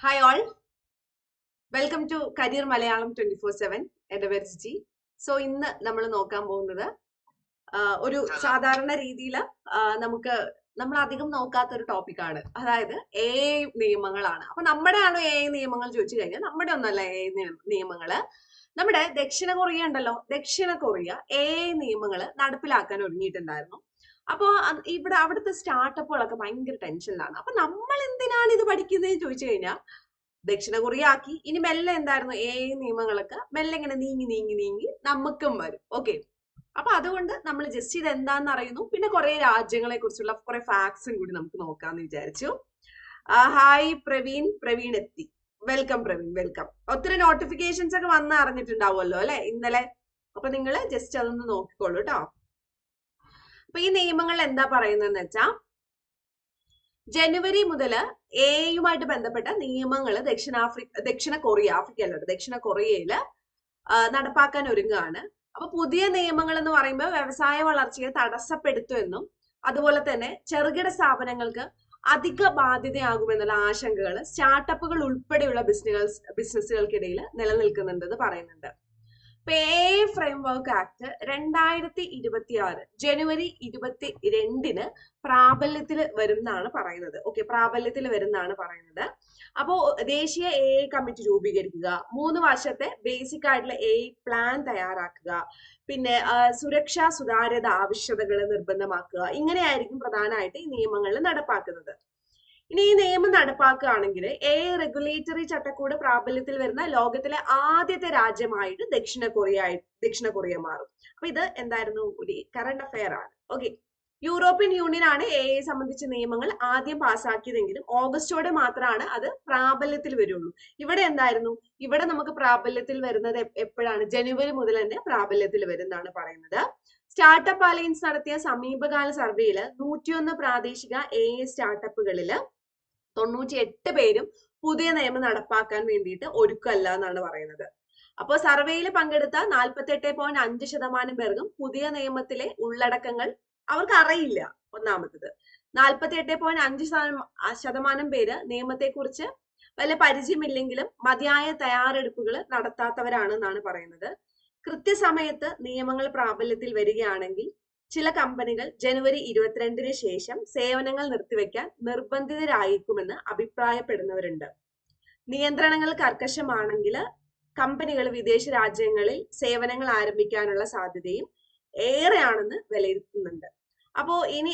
Hi all welcome to career Malayalam twenty four seven എന്റെ പേര് Jiji so ഇന്ന് നമ്മൾ നോക്കാൻ പോകുന്നത് ഒരു സാധാരണ രീതിയിൽ നമുക്ക് നമ്മൾ അധികം നോക്കാത്ത ഒരു ടോപ്പിക്കാണ് അതായത് എ നിയമങ്ങളാണ്. അപ്പൊ നമ്മുടെ ആണോ എ നിയമങ്ങൾ ചോദിച്ചു കഴിഞ്ഞാൽ നമ്മുടെ ഒന്നല്ല എ നിയമങ്ങൾ. നമ്മുടെ ദക്ഷിണ കൊറിയ ഉണ്ടല്ലോ. ദക്ഷിണ കൊറിയ എ നിയമങ്ങൾ നടപ്പിലാക്കാൻ ഒരുങ്ങിയിട്ടുണ്ടായിരുന്നു. അപ്പോ ഇവിടെ അവിടുത്തെ സ്റ്റാർട്ടപ്പുകളൊക്കെ ഭയങ്കര ടെൻഷനിലാണ് അപ്പൊ നമ്മൾ എന്തിനാണ് ഇത് പഠിക്കുന്നത് ചോദിച്ചു കഴിഞ്ഞാൽ ദക്ഷിണ കൊറിയ ആക്കി. ഇനി മെല്ലെ എന്തായിരുന്നു? ഏ നിയമങ്ങളൊക്കെ മെല്ലെ ഇങ്ങനെ നീങ്ങി നീങ്ങി നീങ്ങി നമുക്കും വരും. ഓക്കെ അപ്പൊ അതുകൊണ്ട് നമ്മൾ ജസ്റ്റ് ഇത് എന്താന്ന് അറിയുന്നു. പിന്നെ കുറെ രാജ്യങ്ങളെ കുറിച്ചുള്ള കുറെ ഫാക്ട്സും കൂടി നമുക്ക് നോക്കാന്ന് വിചാരിച്ചു. ഹായ് പ്രവീൺ. പ്രവീൺ എത്തി. വെൽക്കം പ്രവീൺ. വെൽക്കം ഒത്തിരി നോട്ടിഫിക്കേഷൻസ് ഒക്കെ വന്ന് അറിഞ്ഞിട്ടുണ്ടാവുമല്ലോ അല്ലെ? ഇന്നലെ. അപ്പൊ നിങ്ങൾ ജസ്റ്റ് അതൊന്ന് നോക്കിക്കോളൂ കേട്ടോ അപ്പൊ ഈ നിയമങ്ങൾ എന്താ പറയുന്നതെന്ന് വെച്ചാ ജനുവരി മുതൽ എയുമായിട്ട് ബന്ധപ്പെട്ട നിയമങ്ങൾ ദക്ഷിണാഫ്രിക്ക ദക്ഷിണ കൊറിയ ആഫ്രിക്കയിലുണ്ട് ദക്ഷിണ കൊറിയയിൽ നടപ്പാക്കാൻ ഒരുങ്ങുകയാണ്. അപ്പൊ പുതിയ നിയമങ്ങൾ എന്ന് പറയുമ്പോൾ വ്യവസായ വളർച്ചയെ തടസ്സപ്പെടുത്തുമെന്നും അതുപോലെ തന്നെ ചെറുകിട സ്ഥാപനങ്ങൾക്ക് അധിക ബാധ്യതയാകുമെന്നുള്ള ആശങ്കകൾ സ്റ്റാർട്ടപ്പുകൾ ഉൾപ്പെടെയുള്ള ബിസിനസ് ബിസിനസ്സുകൾക്കിടയിൽ നിലനിൽക്കുന്നുണ്ടെന്ന് പറയുന്നുണ്ട്. പേ ഫ്രെയിംവർക്ക് ആക്ട് രണ്ടായിരത്തി ഇരുപത്തി ആറ് ജനുവരി ഇരുപത്തി രണ്ടിന് പ്രാബല്യത്തിൽ വരുന്നാണ് പറയുന്നത്. ഓക്കെ പ്രാബല്യത്തിൽ വരുന്നാണ് പറയുന്നത്. അപ്പോ ദേശീയ എ കമ്മിറ്റി രൂപീകരിക്കുക മൂന്ന് വർഷത്തെ ബേസിക് ആയിട്ടുള്ള എ പ്ലാൻ തയ്യാറാക്കുക പിന്നെ സുരക്ഷാ സുതാര്യത ആവശ്യകതകൾ നിർബന്ധമാക്കുക ഇങ്ങനെയായിരിക്കും പ്രധാനമായിട്ട് ഈ നിയമങ്ങൾ നടപ്പാക്കുന്നത്. ഇനി ഈ നിയമം നടപ്പാക്കുകയാണെങ്കിൽ എ റെഗുലേറ്ററി ചട്ടക്കൂട് പ്രാബല്യത്തിൽ വരുന്ന ലോകത്തിലെ ആദ്യത്തെ രാജ്യമായിട്ട് ദക്ഷിണ കൊറിയ ദക്ഷിണ കൊറിയ മാറും. അപ്പൊ ഇത് എന്തായിരുന്നു? ഒരു കറണ്ട് അഫയർ ആണ്. ഓക്കെ യൂറോപ്യൻ യൂണിയൻ ആണ് എ എ സംബന്ധിച്ച നിയമങ്ങൾ ആദ്യം പാസ്സാക്കിയതെങ്കിലും ഓഗസ്റ്റോടെ മാത്രമാണ് അത് പ്രാബല്യത്തിൽ വരുള്ളൂ. ഇവിടെ എന്തായിരുന്നു? ഇവിടെ നമുക്ക് പ്രാബല്യത്തിൽ വരുന്നത് എപ്പോഴാണ്? ജനുവരി മുതൽ തന്നെ പ്രാബല്യത്തിൽ വരുന്നതാണ് പറയുന്നത്. സ്റ്റാർട്ടപ്പ് അലയൻസ് നടത്തിയ സമീപകാല സർവേയിൽ നൂറ്റിയൊന്ന് പ്രാദേശിക എ എ സ്റ്റാർട്ടപ്പുകളിൽ തൊണ്ണൂറ്റി എട്ട് പേരും പുതിയ നിയമം നടപ്പാക്കാൻ വേണ്ടിയിട്ട് ഒരുക്കല്ല എന്നാണ് പറയുന്നത്. അപ്പോൾ സർവേയിൽ പങ്കെടുത്ത നാൽപ്പത്തി എട്ട് പോയിന്റ് അഞ്ച് ശതമാനം പേർക്കും പുതിയ നിയമത്തിലെ ഉള്ളടക്കങ്ങൾ അവർക്ക് അറിയില്ല ഒന്നാമത്തത്. നാൽപ്പത്തി എട്ട് പോയിന്റ് അഞ്ച് ശതമാനം പേര് നിയമത്തെക്കുറിച്ച് വല്ല പരിചയമില്ലെങ്കിലും മതിയായ തയ്യാറെടുപ്പുകൾ നടത്താത്തവരാണെന്നാണ് പറയുന്നത്. കൃത്യസമയത്ത് നിയമങ്ങൾ പ്രാബല്യത്തിൽ വരികയാണെങ്കിൽ ചില കമ്പനികൾ ജനുവരി ഇരുപത്തിരണ്ടിന് ശേഷം സേവനങ്ങൾ നിർത്തിവെക്കാൻ നിർബന്ധിതരായിരിക്കുമെന്ന് അഭിപ്രായപ്പെടുന്നവരുണ്ട്. നിയന്ത്രണങ്ങൾ കർക്കശമാണെങ്കിൽ കമ്പനികൾ വിദേശ രാജ്യങ്ങളിൽ സേവനങ്ങൾ ആരംഭിക്കാനുള്ള സാധ്യതയും ഏറെയാണെന്ന് വിലയിരുത്തുന്നുണ്ട്. അപ്പോ ഇനി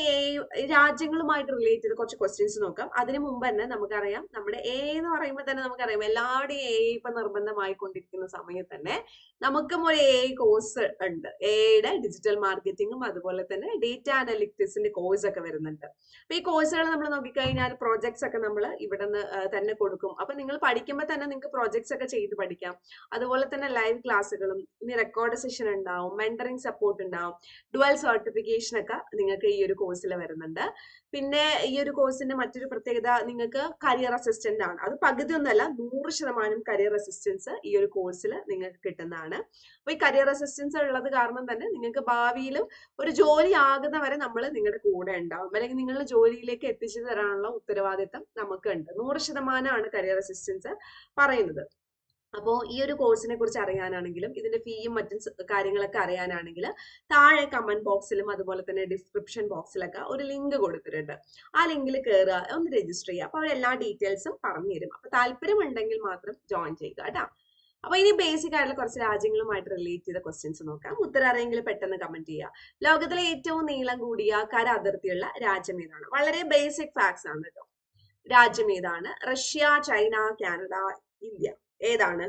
രാജ്യങ്ങളുമായിട്ട് റിലേറ്റ് ചെയ്ത് കുറച്ച് ക്വസ്റ്റ്യൻസ് നോക്കാം. അതിനു മുമ്പ് തന്നെ നമുക്കറിയാം നമ്മുടെ എ എന്ന് പറയുമ്പോൾ തന്നെ നമുക്കറിയാം എല്ലാവരുടെയും എ ഇപ്പൊ നിർബന്ധമായി കൊണ്ടിരിക്കുന്ന സമയത്ത് തന്നെ നമുക്കും ഒരു എ കോഴ്സ് ഉണ്ട്. എയുടെ ഡിജിറ്റൽ മാർക്കറ്റിംഗും അതുപോലെ തന്നെ ഡേറ്റ അനലിറ്റിക്സിന്റെ കോഴ്സ് ഒക്കെ വരുന്നുണ്ട്. അപ്പൊ ഈ കോഴ്സുകൾ നമ്മൾ നോക്കിക്കഴിഞ്ഞാൽ പ്രോജക്ട്സ് ഒക്കെ നമ്മൾ ഇവിടെ നിന്ന് തന്നെ കൊടുക്കും. അപ്പൊ നിങ്ങൾ പഠിക്കുമ്പോൾ തന്നെ നിങ്ങൾക്ക് പ്രോജക്ട്സ് ഒക്കെ ചെയ്ത് പഠിക്കാം. അതുപോലെ തന്നെ ലൈവ് ക്ലാസ്സുകളും ഇനി റെക്കോർഡ് സെഷൻ ഉണ്ടാവും മെന്ററിങ് സപ്പോർട്ട് ഉണ്ടാവും ഡുവൽ സർട്ടിഫിക്കേഷൻ ഒക്കെ നിങ്ങൾക്ക് ഈ ഒരു കോഴ്സിൽ വരുന്നുണ്ട്. പിന്നെ ഈ ഒരു കോഴ്സിന്റെ മറ്റൊരു പ്രത്യേകത നിങ്ങൾക്ക് കരിയർ അസിസ്റ്റന്റ് ആണ്. അത് പകുതി ഒന്നല്ല നൂറ് ശതമാനം കരിയർ അസിസ്റ്റൻസ് ഈ ഒരു കോഴ്സിൽ നിങ്ങൾക്ക് കിട്ടുന്നതാണ്. അപ്പൊ ഈ കരിയർ അസിസ്റ്റൻസ് ഉള്ളത് കാരണം തന്നെ നിങ്ങൾക്ക് ഭാവിയിലും ഒരു ജോലി ആകുന്ന വരെ നമ്മൾ നിങ്ങളുടെ കൂടെ ഉണ്ടാവും. അല്ലെങ്കിൽ നിങ്ങളുടെ ജോലിയിലേക്ക് എത്തിച്ചു തരാനുള്ള ഉത്തരവാദിത്തം നമുക്കുണ്ട് നൂറ് ശതമാനമാണ് കരിയർ അസിസ്റ്റൻസ് പറയുന്നത്. അപ്പോൾ ഈ ഒരു കോഴ്സിനെ കുറിച്ച് അറിയാനാണെങ്കിലും ഇതിന്റെ ഫീയും മറ്റും കാര്യങ്ങളൊക്കെ അറിയാനാണെങ്കിൽ താഴെ കമന്റ് ബോക്സിലും അതുപോലെ തന്നെ ഡിസ്ക്രിപ്ഷൻ ബോക്സിലൊക്കെ ഒരു ലിങ്ക് കൊടുത്തിട്ടുണ്ട്. ആ ലിങ്കിൽ കയറുക ഒന്ന് രജിസ്റ്റർ ചെയ്യുക അപ്പോൾ എല്ലാ ഡീറ്റെയിൽസും പറഞ്ഞു തരും. അപ്പോൾ താല്പര്യമുണ്ടെങ്കിൽ മാത്രം ജോയിൻ ചെയ്യുക കേട്ടോ. അപ്പൊ ഇനി ബേസിക് ആയിട്ടുള്ള കുറച്ച് രാജ്യങ്ങളുമായിട്ട് റിലേറ്റ് ചെയ്ത ക്വസ്റ്റ്യൻസ് നോക്കാം. ഉത്തരം അറിയെങ്കിൽ പെട്ടെന്ന് കമന്റ് ചെയ്യുക ലോകത്തിലെ ഏറ്റവും നീളം കൂടിയ കര അതിർത്തിയുള്ള രാജ്യം ഏതാണ്? വളരെ ബേസിക് ഫാക്ട്സ് ആണ് കേട്ടോ. രാജ്യം ഏതാണ്? Russia China Canada India. ഏതാണ്?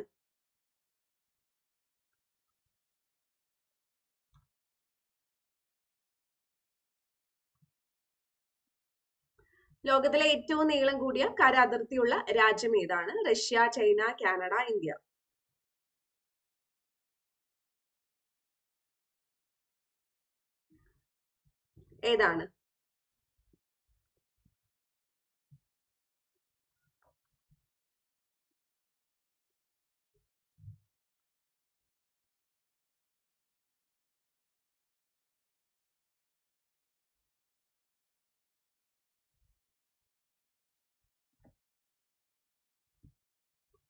ലോകത്തിലെ ഏറ്റവും നീളം കൂടിയ കര അതിർത്തിയുള്ള രാജ്യം ഏതാണ്? Russia China Canada India. ഏതാണ്?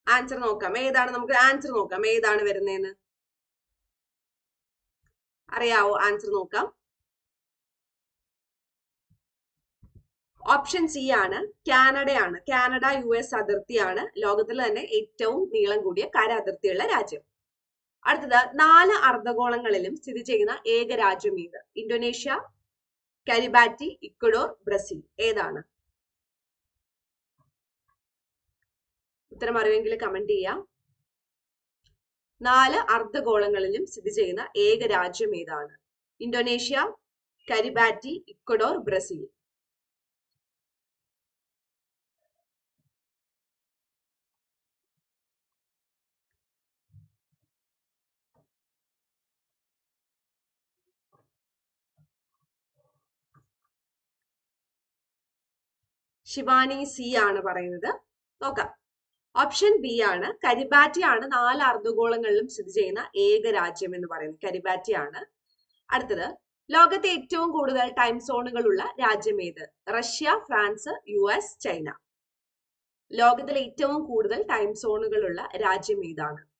ആൻസർ നോക്കാം. ഏതാണ് നമുക്ക് ആൻസർ നോക്കാം. ഏതാണ് വരുന്നതെന്ന് അറിയാവോ? ആൻസർ നോക്കാം. ഓപ്ഷൻ സി ആണ്. കാനഡയാണ്. കാനഡ യു എസ് അതിർത്തിയാണ്. ലോകത്തിൽ തന്നെ ഏറ്റവും നീളം കൂടിയ കര അതിർത്തിയുള്ള രാജ്യം. അടുത്തത് നാല് അർദ്ധഗോളങ്ങളിലും സ്ഥിതി ചെയ്യുന്ന ഏക രാജ്യം ഏത്? Indonesia Kiribati Ecuador Brazil. ഏതാണ്? ഉത്തരം അറിയുമെങ്കിൽ കമന്റ് ചെയ്യാം. നാല് അർദ്ധഗോളങ്ങളിലും സ്ഥിതി ചെയ്യുന്ന ഏക രാജ്യം ഏതാണ്? Indonesia Kiribati Ecuador Brazil. Shivani C ആണ് പറയുന്നത്. നോക്കാം. ഓപ്ഷൻ ബി ആണ് കരിബാറ്റി ആണ് നാല് അർദ്ധഗോളങ്ങളിലും സ്ഥിതി ചെയ്യുന്ന ഏക രാജ്യം എന്ന് പറയുന്നത്. കരിബാറ്റി ആണ്. അടുത്തത് ലോകത്തെ ഏറ്റവും കൂടുതൽ ടൈം സോണുകളുള്ള രാജ്യം ഏത്? Russia France U S China. ലോകത്തിലെ ഏറ്റവും കൂടുതൽ ടൈം സോണുകളുള്ള രാജ്യം ഏതാണ്?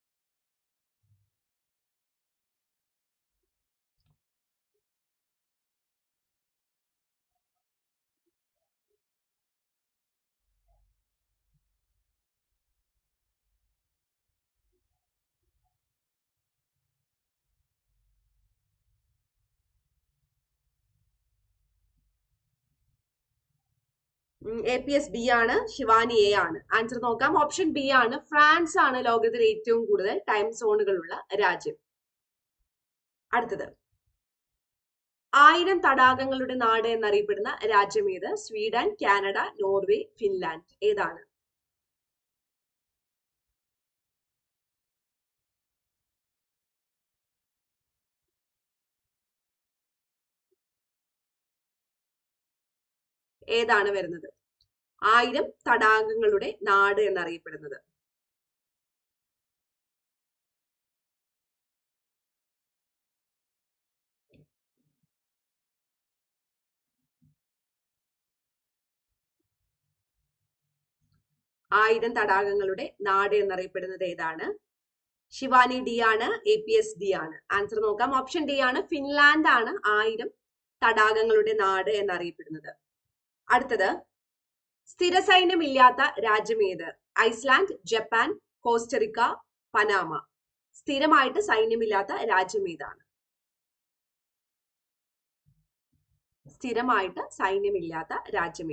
എ പി എസ് ബി ആണ് ശിവാനി എ ആണ്. ആൻസർ നോക്കാം. ഓപ്ഷൻ ബി ആണ്. ഫ്രാൻസ് ആണ് ലോകത്തിൽ ഏറ്റവും കൂടുതൽ ടൈം സോണുകളുള്ള രാജ്യം. അടുത്തത്. ആയിരം തടാകങ്ങളുടെ നാട് എന്നറിയപ്പെടുന്ന രാജ്യം ഏത്? Sweden Canada Norway Finland. ഏതാണ്? ഏതാണ് വരുന്നത്? ആയിരം തടാകങ്ങളുടെ നാട് എന്നറിയപ്പെടുന്നത്. ആയിരം തടാകങ്ങളുടെ നാട് എന്നറിയപ്പെടുന്നത് ഏതാണ്? ശിവാനി ഡി ആണ് എ പി എസ് ഡി ആണ്. ആൻസർ നോക്കാം. ഓപ്ഷൻ ഡി ആണ്. ഫിൻലാൻഡ് ആണ് ആയിരം തടാകങ്ങളുടെ നാട് എന്നറിയപ്പെടുന്നത്. അടുത്തത് സ്ഥിര സൈന്യമില്ലാത്ത രാജ്യം ഏത് ഐസ്ലാൻഡ് ജപ്പാൻ കോസ്റ്ററിക്ക പനാമ. സ്ഥിരമായിട്ട് സൈന്യമില്ലാത്ത രാജ്യം ഏതാണ് സ്ഥിരമായിട്ട് സൈന്യമില്ലാത്ത രാജ്യം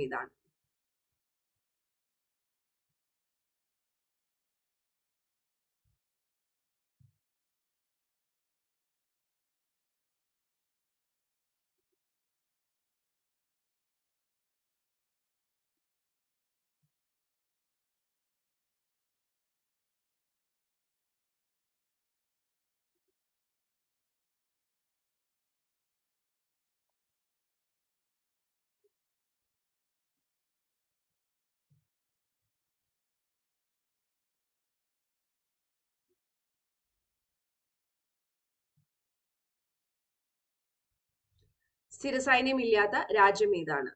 ഏതാണ് സ്ഥിര സൈന്യമില്ലാത്ത രാജ്യം ഏതാണ്?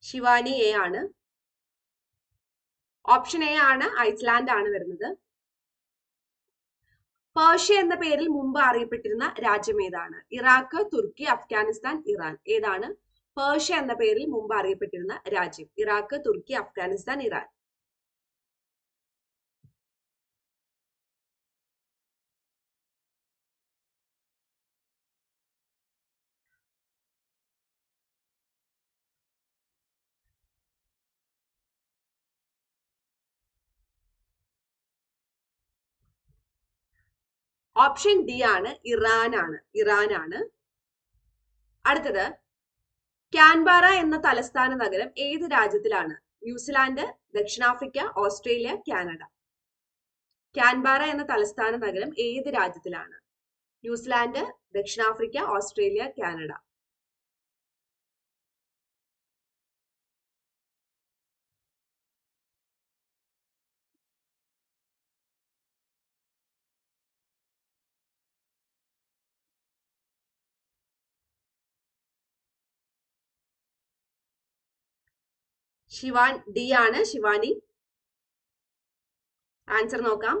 ശിവാനി എ ആണ്. ഓപ്ഷൻ എ ആണ് ഐസ്ലാൻഡ് ആണ് വരുന്നത്. പേർഷ്യ എന്ന പേരിൽ മുമ്പ് അറിയപ്പെട്ടിരുന്ന രാജ്യം ഏതാണ്? ഇറാഖ് തുർക്കി അഫ്ഗാനിസ്ഥാൻ ഇറാൻ. ഏതാണ്? പേർഷ്യ എന്ന പേരിൽ മുമ്പ് അറിയപ്പെട്ടിരുന്ന രാജ്യം. ഇറാഖ് തുർക്കി അഫ്ഗാനിസ്ഥാൻ ഇറാൻ. ഓപ്ഷൻ ഡി ആണ് ഇറാൻ ആണ്. അടുത്തത് ക്യാൻബാറ എന്ന തലസ്ഥാന നഗരം ഏത് രാജ്യത്തിലാണ്? ന്യൂസിലാൻഡ് ദക്ഷിണാഫ്രിക്ക ഓസ്ട്രേലിയ കാനഡ. ക്യാൻബാറ എന്ന തലസ്ഥാന നഗരം ഏത് രാജ്യത്തിലാണ്? ന്യൂസിലാൻഡ് ദക്ഷിണാഫ്രിക്ക ഓസ്ട്രേലിയ കാനഡ. ശിവാൻ ഡി ആണ് ശിവാനി. ആൻസർ നോക്കാം.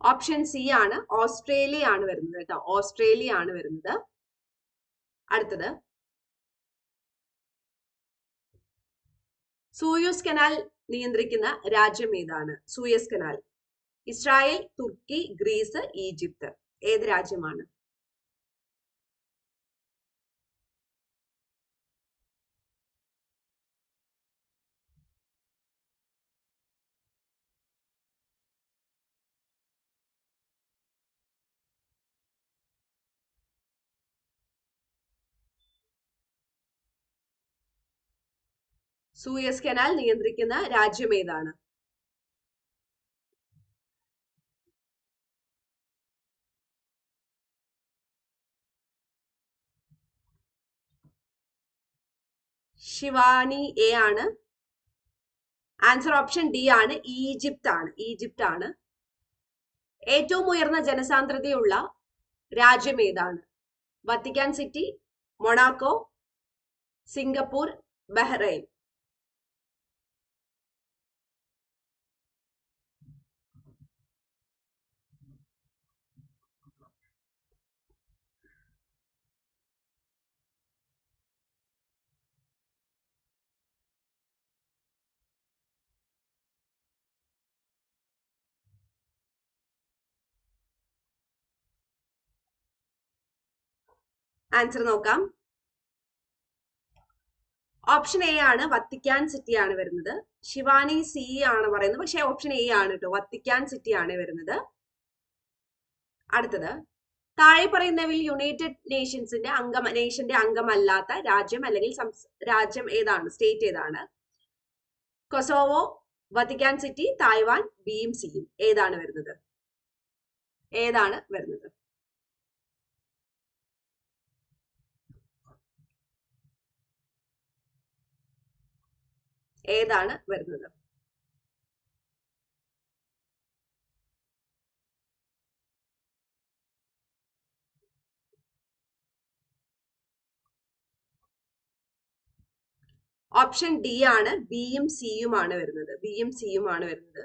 ഓപ്ഷൻ സി ആണ്. ഓസ്ട്രേലിയ ആണ് വരുന്നത് കേട്ടോ. ഓസ്ട്രേലിയ ആണ് വരുന്നത്. അടുത്തത്. സൂയൂസ് കനാൽ നിയന്ത്രിക്കുന്ന രാജ്യം ഏതാണ്? Suez canal. Israel Turkey Greece Egypt. ഏത് രാജ്യമാണ്? സൂയസ് കനാൽ നിയന്ത്രിക്കുന്ന രാജ്യം ഏതാണ്? ശിവാനി എ ആണ്. ആൻസർ ഓപ്ഷൻ ഡി ആണ്. ഈജിപ്ത് ആണ് ഈജിപ്ത് ആണ് ഏറ്റവും ഉയർന്ന ജനസാന്ദ്രതയുള്ള രാജ്യം ഏതാണ്? Vatican City Monaco Singapore Bahrain. Answer നോക്കാം. ഓപ്ഷൻ എ ആണ് വത്തിക്കാൻ സിറ്റി ആണ് വരുന്നത്. ശിവാനി സി ആണ് പറയുന്നത്. പക്ഷെ ഓപ്ഷൻ എ ആണ് കേട്ടോ വത്തിക്കാൻ സിറ്റി ആണ് വരുന്നത്. അടുത്തത്. താഴെ പറയുന്നവയിൽ യുണൈറ്റഡ് നേഷൻസിന്റെ അംഗം നേഷന്റെ അംഗമല്ലാത്ത രാജ്യം അല്ലെങ്കിൽ രാജ്യം ഏതാണ്? സ്റ്റേറ്റ് ഏതാണ്? കൊസോവോ വത്തിക്കാൻ സിറ്റി തായ്വാൻ ബിയും സിയും ഏതാണ് വരുന്നത്? ഏതാണ് വരുന്നത്? ഏതാണ് വരുന്നത്? ഓപ്ഷൻ ഡി ആണ് ബിയും സിയും ആണ് വരുന്നത്. ബിയും സിയും ആണ് വരുന്നത്.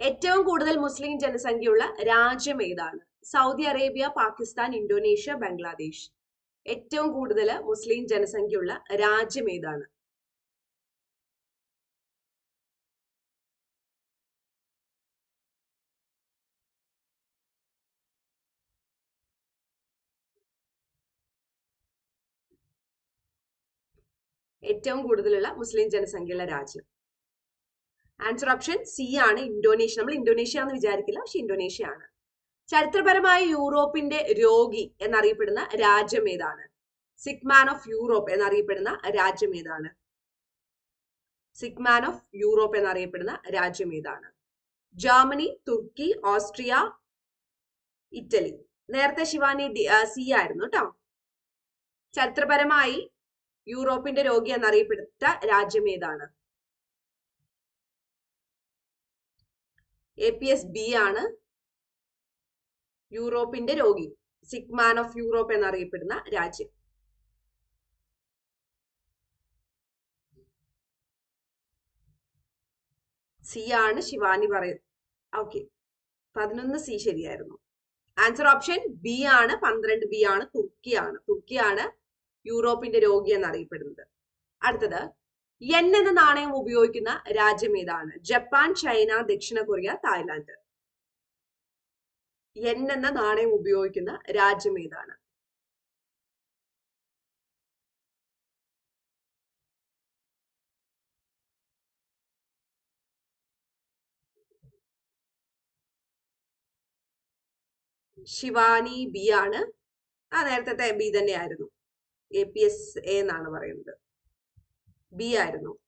ഏറ്റവും കൂടുതൽ മുസ്ലിം ജനസംഖ്യയുള്ള രാജ്യം ഏതാണ്? Saudi Arabia Pakistan Indonesia Bangladesh. ഏറ്റവും കൂടുതൽ മുസ്ലിം ജനസംഖ്യയുള്ള രാജ്യം ഏതാണ്? ഏറ്റവും കൂടുതലുള്ള മുസ്ലിം ജനസംഖ്യയുള്ള രാജ്യം. ആൻസർ ഓപ്ഷൻ സി ആണ് ഇന്തോനേഷ്യ. നമ്മൾ ഇന്തോനേഷ്യ എന്ന് വിചാരിക്കില്ല പക്ഷെ ഇന്തോനേഷ്യ ആണ്. ചരിത്രപരമായ യൂറോപ്പിന്റെ രോഗി എന്നറിയപ്പെടുന്ന രാജ്യം ഏതാണ്? സിഗ്മാൻ ഓഫ് യൂറോപ്പ് എന്നറിയപ്പെടുന്ന രാജ്യം ഏതാണ്? സിഗ്മാൻ ഓഫ് യൂറോപ്പ് എന്നറിയപ്പെടുന്ന രാജ്യം ഏതാണ്? ജർമ്മനി തുർക്കി ഓസ്ട്രിയ ഇറ്റലി നേരത്തെ ശിവാനി സി ആയിരുന്നു കേട്ടോ ചരിത്രപരമായി യൂറോപ്പിന്റെ രോഗി എന്നറിയപ്പെട്ട രാജ്യം ഏതാണ്? എ പി എസ് ബി ആണ് യൂറോപ്പിന്റെ രോഗി സിഗ്മാൻ ഓഫ് യൂറോപ്പ് എന്നറിയപ്പെടുന്ന രാജ്യം. സി ആണ് ശിവാനി പറയുന്നത് ഓക്കെ പതിനൊന്ന് സി ശരിയായിരുന്നു. ആൻസർ ഓപ്ഷൻ ബി ആണ് പന്ത്രണ്ട് ബി ആണ് തുർക്കിയാണ് തുർക്കിയാണ് യൂറോപ്പിന്റെ രോഗി എന്നറിയപ്പെടുന്നത്. അടുത്തത് എൻ എന്ന നാണയം ഉപയോഗിക്കുന്ന രാജ്യം ഏതാണ്? ജപ്പാൻ ചൈന ദക്ഷിണ കൊറിയ തായ്ലാന്റ് എൻ എന്ന നാണയം ഉപയോഗിക്കുന്ന രാജ്യം ഏതാണ്? ശിവാനി ബി ആണ്. ആ നേരത്തെ ബി തന്നെയായിരുന്നു. എ പി എസ് എ എന്നാണ് പറയുന്നത്. ബി ആയിരുന്നു.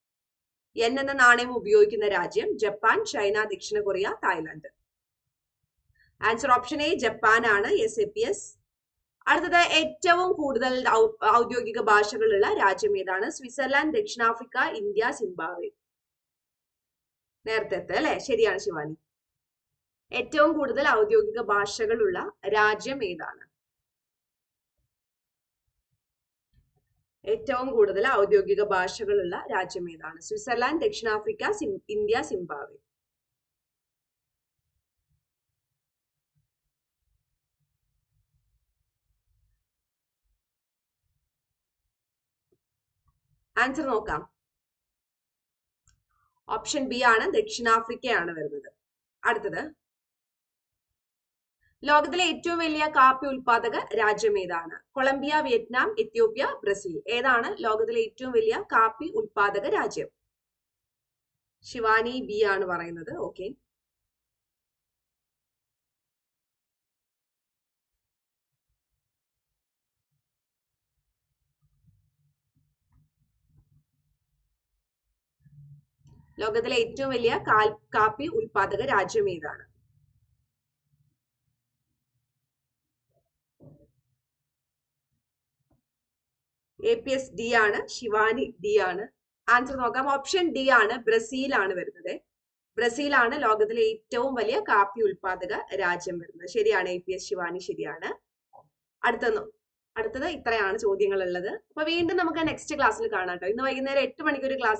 എൻ എന്ന നാണയം ഉപയോഗിക്കുന്ന രാജ്യം ജപ്പാൻ ചൈന ദക്ഷിണ Korea Thailand answer option A Japan ആണ് എസ് എ പി എസ് അടുത്തത് ഏറ്റവും കൂടുതൽ ഔദ്യോഗിക ഭാഷകളുള്ള രാജ്യം ഏതാണ്? സ്വിറ്റ്സർലാൻഡ് ദക്ഷിണാഫ്രിക്ക ഇന്ത്യ സിംബാബ്വെ. നേരത്തെ അല്ലേ? ശരിയാണ് ശിവാനി. ഏറ്റവും കൂടുതൽ ഔദ്യോഗിക ഭാഷകളുള്ള രാജ്യം ഏതാണ്? ഏറ്റവും കൂടുതൽ ഔദ്യോഗിക ഭാഷകളുള്ള രാജ്യം ഏതാണ്? സ്വിറ്റ്സർലാൻഡ് ദക്ഷിണാഫ്രിക്ക ഇന്ത്യ സിംബാബ്വെ. ആൻസർ നോക്കാം. ഓപ്ഷൻ ബി ആണ് ദക്ഷിണാഫ്രിക്കയാണ് വരുന്നത്. അടുത്തത്. ലോകത്തിലെ ഏറ്റവും വലിയ കാപ്പി ഉൽപാദക രാജ്യം ഏതാണ് കൊളംബിയ വിയറ്റ്നാം എത്യോപ്യ ബ്രസീൽ. ഏതാണ് ലോകത്തിലെ ഏറ്റവും വലിയ കാപ്പി ഉൽപാദക രാജ്യം? ശിവാനി ബി ആണ് പറയുന്നത്. ഓക്കെ. ലോകത്തിലെ ഏറ്റവും വലിയ കാപ്പി ഉൽപാദക രാജ്യം ഏതാണ് എ പി എസ് ഡി ആണ് ശിവാനി ഡി ആണ്. ആൻസർ നോക്കാം. ഓപ്ഷൻ ഡി ആണ് ബ്രസീൽ ആണ് വരുന്നത്. ബ്രസീലാണ് ലോകത്തിലെ ഏറ്റവും വലിയ കാപ്പി ഉൽപാദക രാജ്യം വരുന്നത്. ശരിയാണ് എ പി എസ് ശിവാനി ശരിയാണ്. അടുത്ത അടുത്തത് ഇത്രയാണ് ചോദ്യങ്ങൾ ഉള്ളത് അപ്പൊ വീണ്ടും നമുക്ക് നെക്സ്റ്റ് ക്ലാസ്സിൽ കാണാം കേട്ടോ ഇന്ന് വൈകുന്നേരം എട്ട് മണിക്ക് ഒരു ക്ലാസ്